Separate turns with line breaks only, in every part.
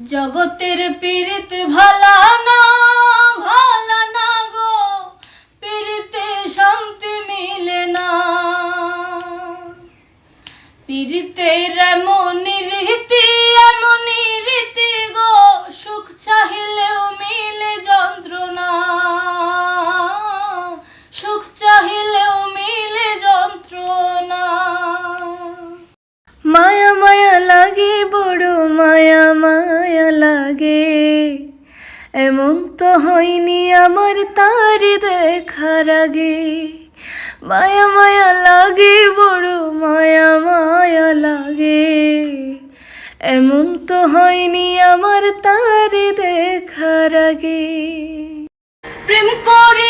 জগতের পীড়িত ভালা না ভালা না গো। পীড়িতে শান্তি মিলে না। পীড়িতের এমন মায়া মায়া লাগে। এমন তো হয়নি আমার তার দেখার আগে। মায়া মায়া লাগে, বড় মায়া মায়া লাগে। এমন তো হয়নি আমার তার দেখার আগে। প্রেম করিয়া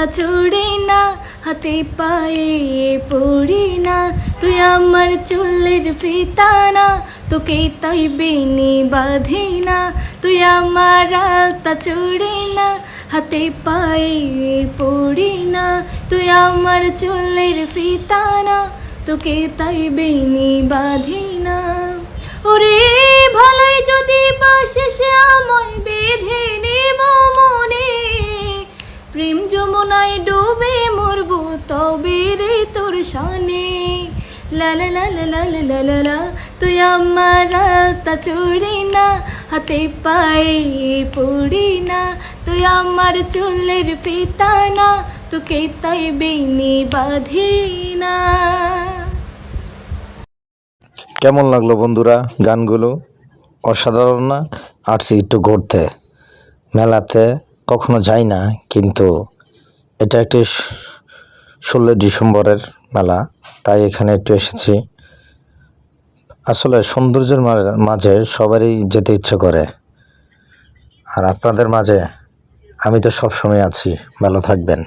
আলতা চুড়ি না, হাতে পায়ে পড়ি না। তুই আমার চুলের ফিতা না তোকে তাই বেনি বাঁধি না। তুই আমার আলতা চুড়ি না, হাতে পায়ে পড়ি না। তুই আমার চুলের ফিতা না তোকে তাই বেনি বাঁধি না। ওরে ভালোই যদি বাসিস আমায় রে তোর শানে লা লা লা লা লা তুই আমার তা চুড়ি না হাতে পায়ে পড়ি না তুই আমার চুলের ফিতা না তোকে তাই বেনি বাঁধি না
কেমন লাগল বন্ধুরা গানগুলো? অসাধারণ না? আসছি একটু ঘুরতে মেলাতে কখনো যাই না, কিন্তু এটা একটি ষোলোই ডিসেম্বরের মেলা, তাই এখানে একটু এসেছি। আসলে সৌন্দর্যের মাঝে সবারই যেতে ইচ্ছে করে। আর আপনাদের মাঝে আমি তো সব সময় আছি, ভালো থাকবেন।